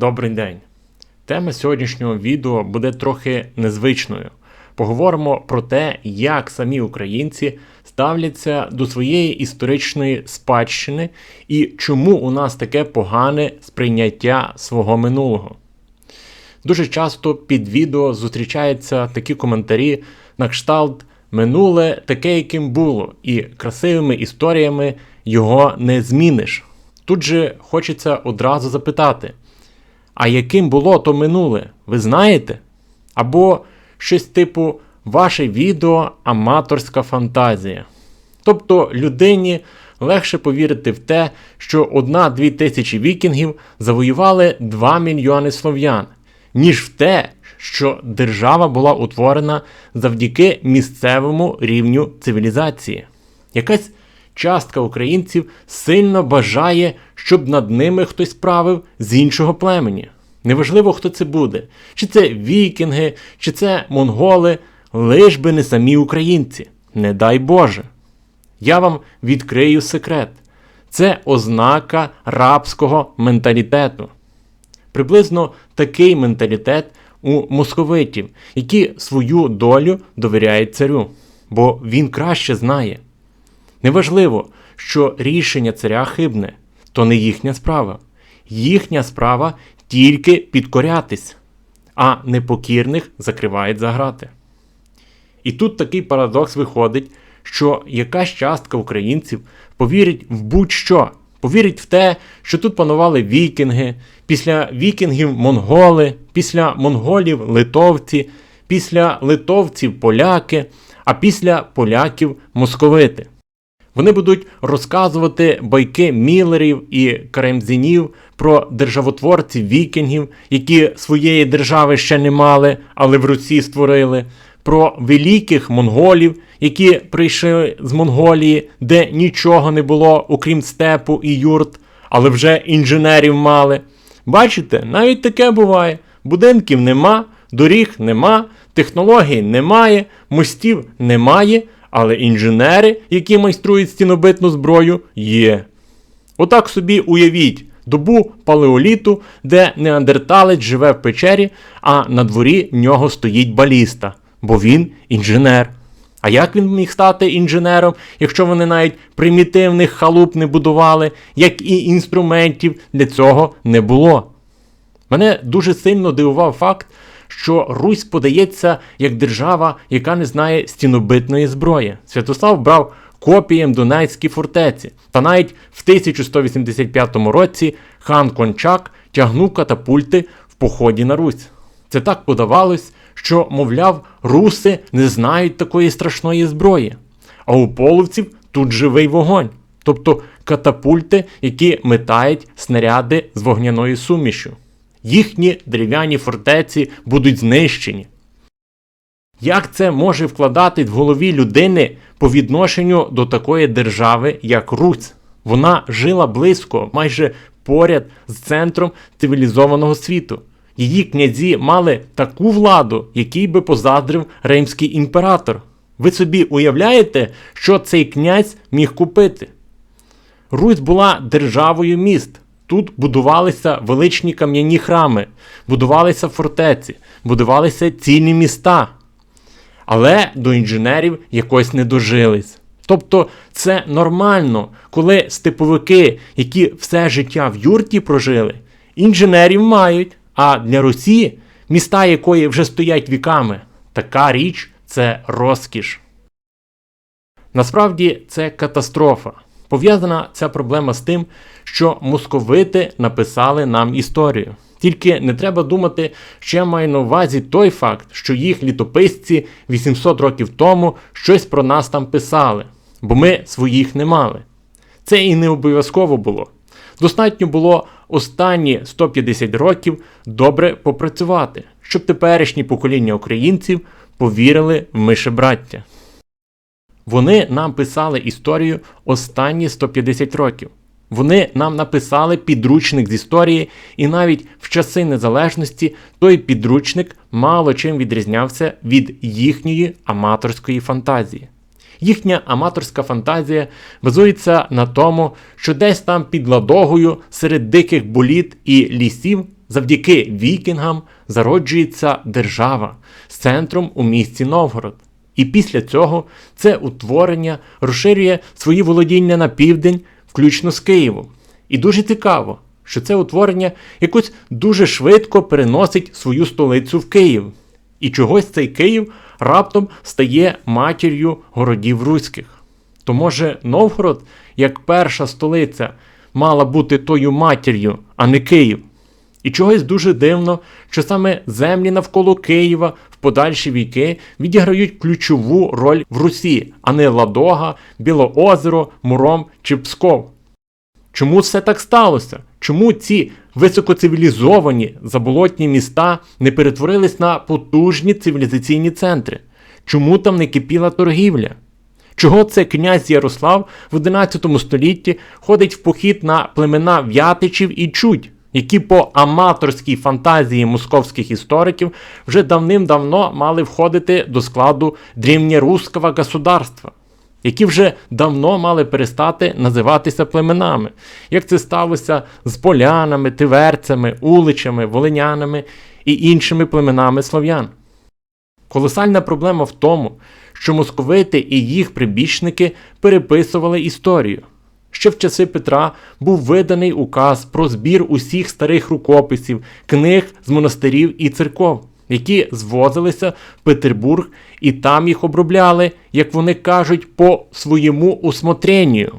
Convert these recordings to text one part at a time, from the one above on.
Добрий день. Тема сьогоднішнього відео буде трохи незвичною. Поговоримо про те, як самі українці ставляться до своєї історичної спадщини і чому у нас таке погане сприйняття свого минулого. Дуже часто під відео зустрічаються такі коментарі на кшталт минуле таке, яким було, і красивими історіями його не зміниш. Тут же хочеться одразу запитати: а яким було то минуле, ви знаєте? Або щось типу ваше відео аматорська фантазія. Тобто людині легше повірити в те, що одна-дві тисячі вікінгів завоювали 2 мільйони слов'ян, ніж в те, що держава була утворена завдяки місцевому рівню цивілізації. Якась частка українців сильно бажає, щоб над ними хтось правив з іншого племені. Неважливо, хто це буде, чи це вікінги, чи це монголи, лиш би не самі українці. Не дай Боже. Я вам відкрию секрет. Це ознака рабського менталітету. Приблизно такий менталітет у московитів, які свою долю довіряють царю, бо він краще знає. Неважливо, що рішення царя хибне, то не їхня справа. Їхня справа тільки підкорятись, а непокірних закривають за грати. І тут такий парадокс виходить, що якась частка українців повірить в будь-що, повірить в те, що тут панували вікінги, після вікінгів монголи, після монголів литовці, після литовців поляки, а після поляків московити. Вони будуть розказувати байки мілерів і каремзінів про державотворців вікінгів, які своєї держави ще не мали, але в Русі створили, про великих монголів, які прийшли з Монголії, де нічого не було, окрім степу і юрт, але вже інженерів мали. Бачите, навіть таке буває: будинків нема, доріг нема, технологій немає, мостів немає. Але інженери, які майструють стінобитну зброю, є. Отак собі уявіть добу палеоліту, де неандерталець живе в печері, а на дворі нього стоїть баліста, бо він інженер. А як він міг стати інженером, якщо вони навіть примітивних халуп не будували, як і інструментів для цього не було? Мене дуже сильно дивував факт, що Русь подається як держава, яка не знає стінобитної зброї. Святослав брав копієм Донецькі фортеці, та навіть в 1185 році хан Кончак тягнув катапульти в поході на Русь. Це так подавалось, що, мовляв, руси не знають такої страшної зброї. А у половців тут живий вогонь, тобто катапульти, які метають снаряди з вогняною сумішю їхні дерев'яні фортеці будуть знищені. Як це може вкладати в голові людини по відношенню до такої держави, як Русь? Вона жила близько, майже поряд з центром цивілізованого світу. Її князі мали таку владу, який би позаздрив римський імператор. Ви собі уявляєте, що цей князь міг купити? Русь була державою міст. Тут будувалися величні кам'яні храми, будувалися фортеці, будувалися цілі міста. Але до інженерів якось не дожились. Тобто це нормально, коли степовики, які все життя в юрті прожили, інженерів мають, а для Росії, міста якої вже стоять віками, така річ це розкіш. Насправді це катастрофа. Пов'язана ця проблема з тим, що московити написали нам історію. Тільки не треба думати, що я маю на увазі той факт, що їх літописці 800 років тому щось про нас там писали, бо ми своїх не мали. Це і не обов'язково було. Достатньо було останні 150 років добре попрацювати, щоб теперішні покоління українців повірили в мишебраття. Вони нам писали історію останні 150 років. Вони нам написали підручник з історії, і навіть в часи незалежності той підручник мало чим відрізнявся від їхньої аматорської фантазії. Їхня аматорська фантазія базується на тому, що десь там під ладогою серед диких боліт і лісів завдяки вікінгам зароджується держава з центром у місті Новгород. І після цього це утворення розширює свої володіння на південь, включно з Києвом. І дуже цікаво, що це утворення якось дуже швидко переносить свою столицю в Київ. І чогось цей Київ раптом стає матір'ю городів руських. То може Новгород, як перша столиця, мала бути тою матір'ю, а не Київ. І чогось дуже дивно, що саме землі навколо Києва в подальші віки відіграють ключову роль в Русі, а не Ладога, Білоозеро, Муром чи Псков. Чому все так сталося? Чому ці високоцивілізовані заболотні міста не перетворились на потужні цивілізаційні центри? Чому там не кипіла торгівля? Чого це князь Ярослав в 11 столітті ходить в похід на племена В'ятичів і Чудь, які по аматорській фантазії московських істориків вже давним-давно мали входити до складу древнєрусского государства, які вже давно мали перестати називатися племенами, як це сталося з полянами, тиверцями, уличами, волинянами і іншими племенами слов'ян. Колосальна проблема в тому, що московити і їх прибічники переписували історію. Ще в часи Петра був виданий указ про збір усіх старих рукописів, книг з монастирів і церков, які звозилися в Петербург і там їх обробляли, як вони кажуть, по своєму усмотренню.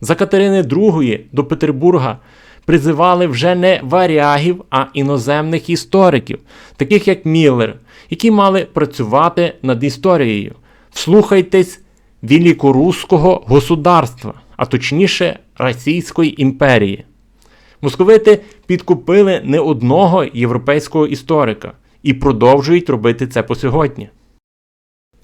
За Катерини II до Петербурга призивали вже не варягів, а іноземних істориків, таких як Міллер, які мали працювати над історією. Вслухайтесь Великоруського государства, а точніше Російської імперії. Московити підкупили не одного європейського історика і продовжують робити це по сьогодні.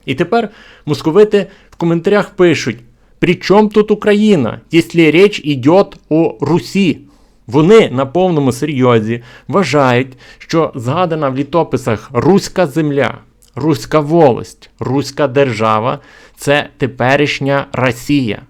І тепер московити в коментарях пишуть: при чому тут Україна, якщо річ йде о Русі? Вони на повному серйозі вважають, що згадана в літописах Руська земля, Руська волость, Руська держава це теперішня Росія.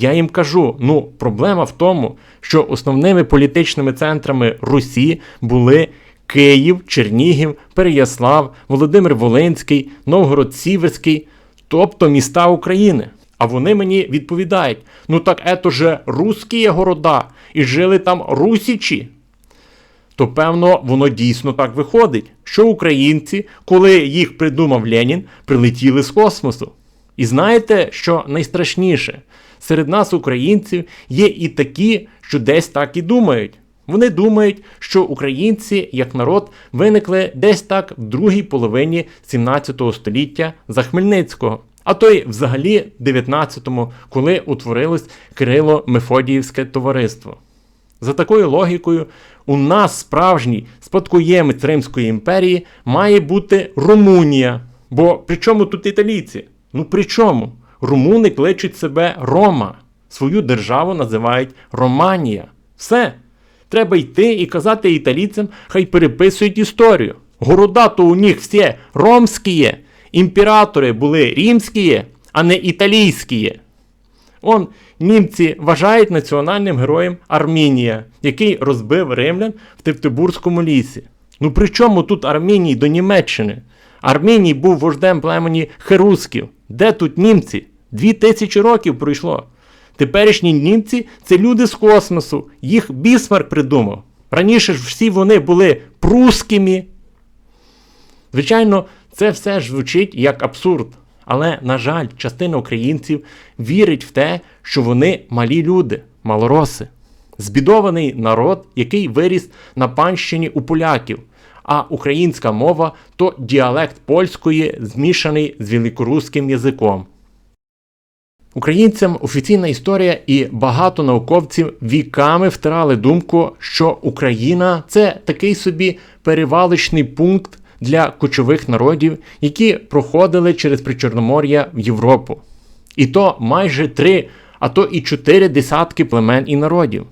Я їм кажу: ну, проблема в тому, що основними політичними центрами Русі були Київ, Чернігів, Переяслав, Володимир Волинський, Новгород Сіверський, тобто міста України. А вони мені відповідають: ну так ето же русські города, і жили там русічі. То певно, воно дійсно так виходить, що українці, коли їх придумав Ленін, прилетіли з космосу. І знаєте, що найстрашніше? Серед нас, українців, є і такі, що десь так і думають. Вони думають, що українці, як народ, виникли десь так в другій половині 17 століття за Хмельницького, а то й взагалі 19-му, коли утворилось Кирило-Мефодіївське товариство. За такою логікою, у нас справжній спадкоємець Римської імперії має бути Румунія. Бо при чому тут італійці? Ну при чому? Румуни кличуть себе Рома. Свою державу називають Романія. Все. Треба йти і казати італійцям, хай переписують історію. Города то у них всі ромські, імператори були римські, а не італійські. Он німці вважають національним героєм Армінія, який розбив римлян в Тевтобурському лісі. Ну при чому тут Арміній до Німеччини? Арміній був вождем племені херусків. Де тут німці? Дві тисячі років пройшло. Теперішні німці це люди з космосу. Їх Бісмарк придумав. Раніше ж всі вони були прусскими. Звичайно, це все ж звучить як абсурд. Але, на жаль, частина українців вірить в те, що вони малі люди, малороси. Збідований народ, який виріс на панщині у поляків, а українська мова то діалект польської, змішаний з великоруським язиком. Українцям офіційна історія і багато науковців віками втирали думку, що Україна це такий собі перевалочний пункт для кочових народів, які проходили через Причорномор'я в Європу. І то майже три, а то і чотири десятки племен і народів.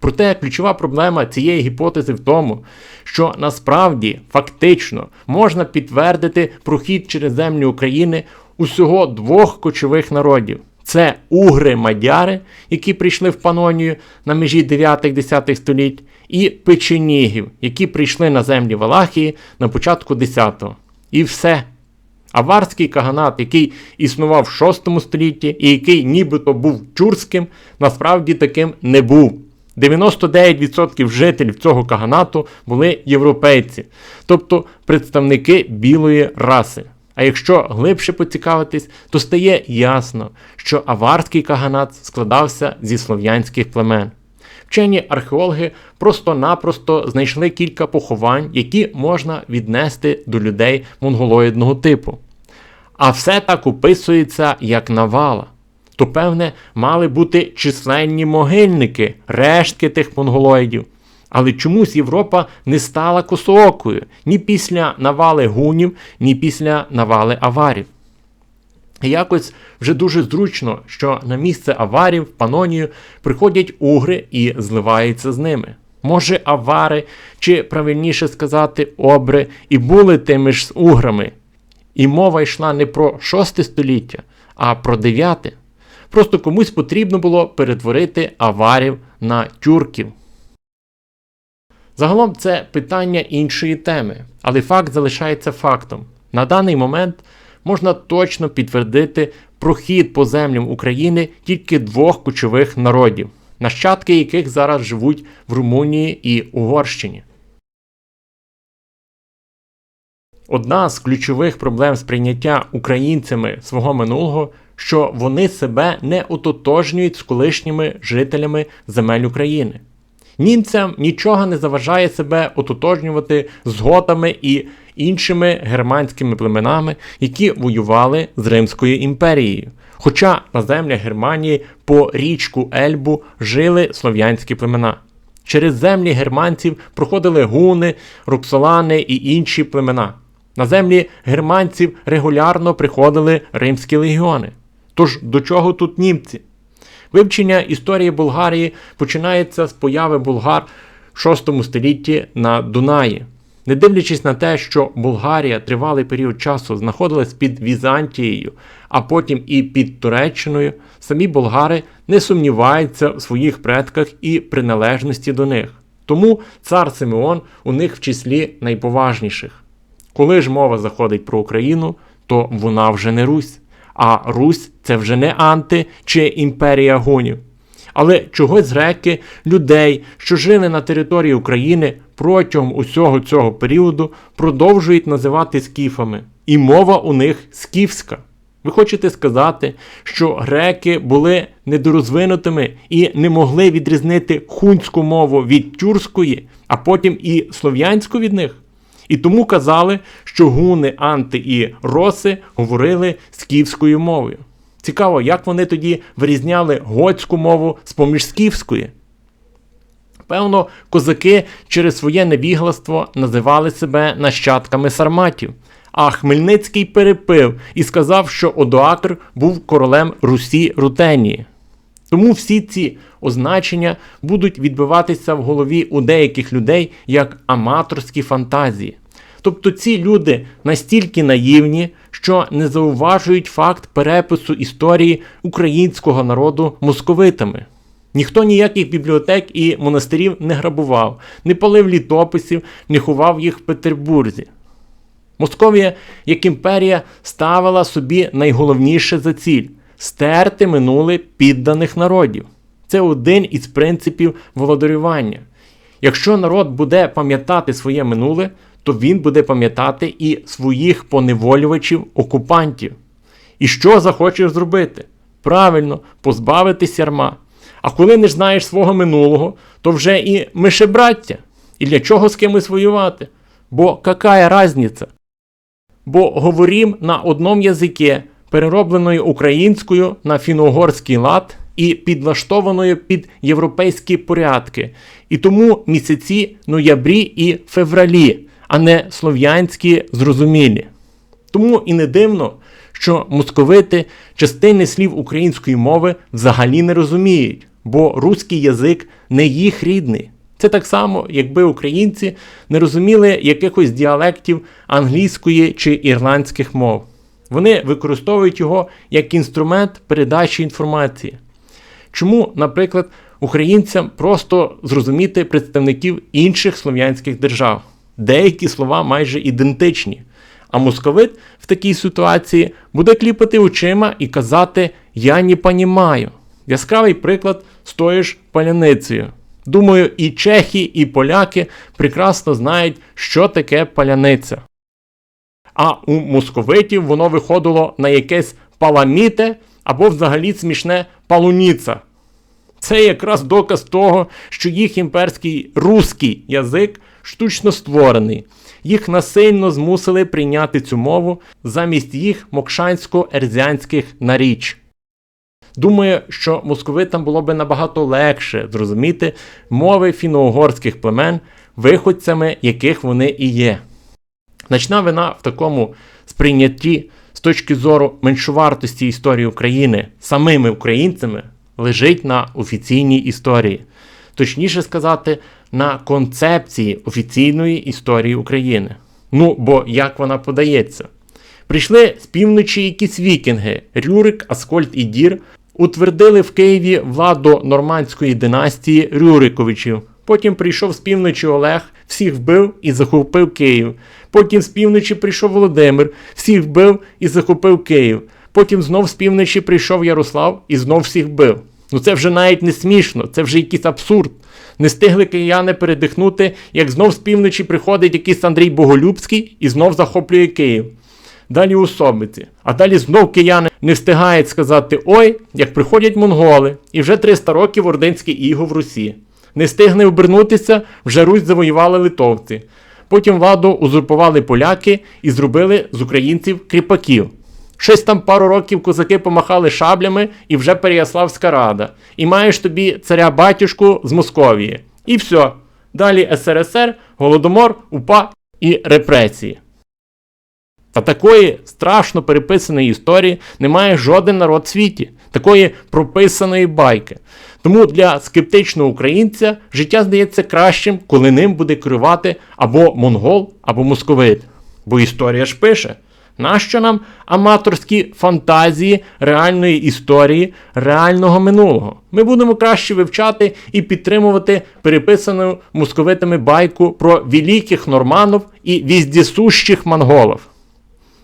Проте ключова проблема цієї гіпотези в тому, що насправді фактично можна підтвердити прохід через землю України усього двох кочових народів. Це угри-мадяри, які прийшли в Панонію на межі 9-10 століть, і печенігів, які прийшли на землі Валахії на початку 10-го. І все. Аварський каганат, який існував в 6 столітті і який нібито був тюркським, насправді таким не був. 99% жителів цього каганату були європейці, тобто представники білої раси. А якщо глибше поцікавитись, то стає ясно, що аварський каганат складався зі слов'янських племен. Вчені археологи просто-напросто знайшли кілька поховань, які можна віднести до людей монголоїдного типу. А все так описується як навала. То, певне, мали бути численні могильники, рештки тих монголоїдів. Але чомусь Європа не стала косоокою ні після навали гунів, ні після навали аварів. І якось вже дуже зручно, що на місце аварів, панонію, приходять угри і зливаються з ними. Може, авари, чи правильніше сказати, обри, і були тими ж з уграми. І мова йшла не про 6 століття, а про 9. Просто комусь потрібно було перетворити аварів на тюрків. Загалом це питання іншої теми, але факт залишається фактом. На даний момент можна точно підтвердити прохід по землям України тільки двох кочових народів, нащадки яких зараз живуть в Румунії і Угорщині. Одна з ключових проблем сприйняття українцями свого минулого, що вони себе не ототожнюють з колишніми жителями земель України. Німцям нічого не заважає себе ототожнювати з готами і іншими германськими племенами, які воювали з Римською імперією. Хоча на землях Германії по річку Ельбу жили слов'янські племена. Через землі германців проходили гуни, роксолани і інші племена. На землі германців регулярно приходили римські легіони. Тож до чого тут німці? Вивчення історії Болгарії починається з появи болгар в 6 столітті на Дунаї. Не дивлячись на те, що Болгарія тривалий період часу знаходилась під Візантією, а потім і під Туреччиною, самі болгари не сумніваються в своїх предках і приналежності до них. Тому цар Симеон у них в числі найповажніших. Коли ж мова заходить про Україну, то вона вже не Русь. А Русь це вже не Анти чи імперія гунів. Але чогось греки, людей, що жили на території України протягом усього цього періоду, продовжують називати скіфами. І мова у них скіфська. Ви хочете сказати, що греки були недорозвинутими і не могли відрізнити хунську мову від тюркської, а потім і слов'янську від них? І тому казали, що гуни, анти і роси говорили скіфською мовою. Цікаво, як вони тоді вирізняли готську мову з поміж скіфської. Певно, козаки через своє невігластво називали себе нащадками сарматів. А Хмельницький перепив і сказав, що Одоакр був королем Русі Рутенії. Тому всі ці означення будуть відбиватися в голові у деяких людей як аматорські фантазії. Тобто ці люди настільки наївні, що не зауважують факт перепису історії українського народу московитами. Ніхто ніяких бібліотек і монастирів не грабував, не палив літописів, не ховав їх в Петербурзі. Московія, як імперія, ставила собі найголовніше за ціль стерти минуле підданих народів. Це один із принципів володарювання. Якщо народ буде пам'ятати своє минуле, то він буде пам'ятати і своїх поневолювачів, окупантів. І що захочеш зробити? Правильно, позбавитись ярма. А коли не знаєш свого минулого, то вже і мишебраття. І для чого з кимось воювати? Бо какая разниця? Бо говорім на одному язикі, переробленою українською на фіно-угорський лад і підлаштованою під європейські порядки. І тому місяці ноябрі і февралі, а не слов'янські зрозумілі. Тому і не дивно, що московити частини слів української мови взагалі не розуміють, бо руський язик не їх рідний. Це так само, якби українці не розуміли якихось діалектів англійської чи ірландських мов. Вони використовують його як інструмент передачі інформації. Чому, наприклад, українцям просто зрозуміти представників інших слов'янських держав. Деякі слова майже ідентичні. А московит в такій ситуації буде кліпати очима і казати Я не понімаю. Яскравий приклад з тою ж паляницею. Думаю, і чехи, і поляки прекрасно знають, що таке паляниця. А у московитів воно виходило на якесь паламіте або взагалі смішне палуніца. Це якраз доказ того, що їх імперський руський язик штучно створений. Їх насильно змусили прийняти цю мову замість їх мокшансько-ерзянських наріч. Думаю, що московитам було би набагато легше зрозуміти мови фіно-угорських племен, виходцями яких вони і є. Значна вина в такому сприйнятті з точки зору меншовартості історії України самими українцями лежить на офіційній історії, точніше сказати, на концепції офіційної історії України. Ну, бо як вона подається? Прийшли з півночі якісь вікінги Рюрик, Аскольд і Дір, утвердили в Києві владу нормандської династії Рюриковичів. Потім прийшов з півночі Олег, всіх вбив і захопив Київ. Потім з півночі прийшов Володимир, всіх вбив і захопив Київ. Потім знов з півночі прийшов Ярослав і знов всіх вбив. Ну це вже навіть не смішно, це вже якийсь абсурд. Не встигли кияни передихнути, як знов з півночі приходить якийсь Андрій Боголюбський і знов захоплює Київ. Далі особиці. А далі знов кияни не встигають сказати ой, як приходять монголи, і вже 300 років ординське іго в Русі. Не встигне обернутися, вже Русь завоювали литовці. Потім владу узурпували поляки і зробили з українців кріпаків. Щось там пару років козаки помахали шаблями і вже Переяславська рада. І маєш тобі царя батюшку з Московії. І все. Далі СРСР, Голодомор, УПА і репресії. Та такої страшно переписаної історії немає жоден народ в світі, такої прописаної байки. Тому для скептичного українця життя здається кращим, коли ним буде керувати або монгол, або московит. Бо історія ж пише. Нащо нам аматорські фантазії реальної історії, реального минулого? Ми будемо краще вивчати і підтримувати переписану московитами байку про великих норманів і віздісущих монголів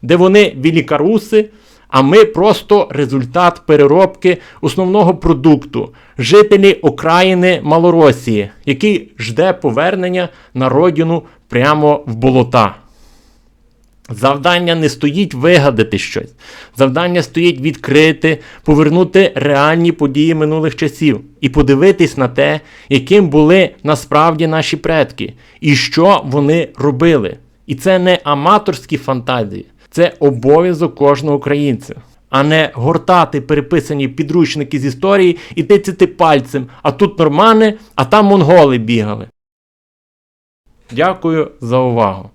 де вони великоруси, а ми просто результат переробки основного продукту, жителі окраїни Малоросії, який жде повернення на родину прямо в болота. Завдання не стоїть вигадати щось. Завдання стоїть відкрити, повернути реальні події минулих часів і подивитись на те, яким були насправді наші предки, і що вони робили. І це не аматорські фантазії, це обов'язок кожного українця, а не гортати переписані підручники з історії і тицяти пальцем, а тут нормани, а там монголи бігали. Дякую за увагу.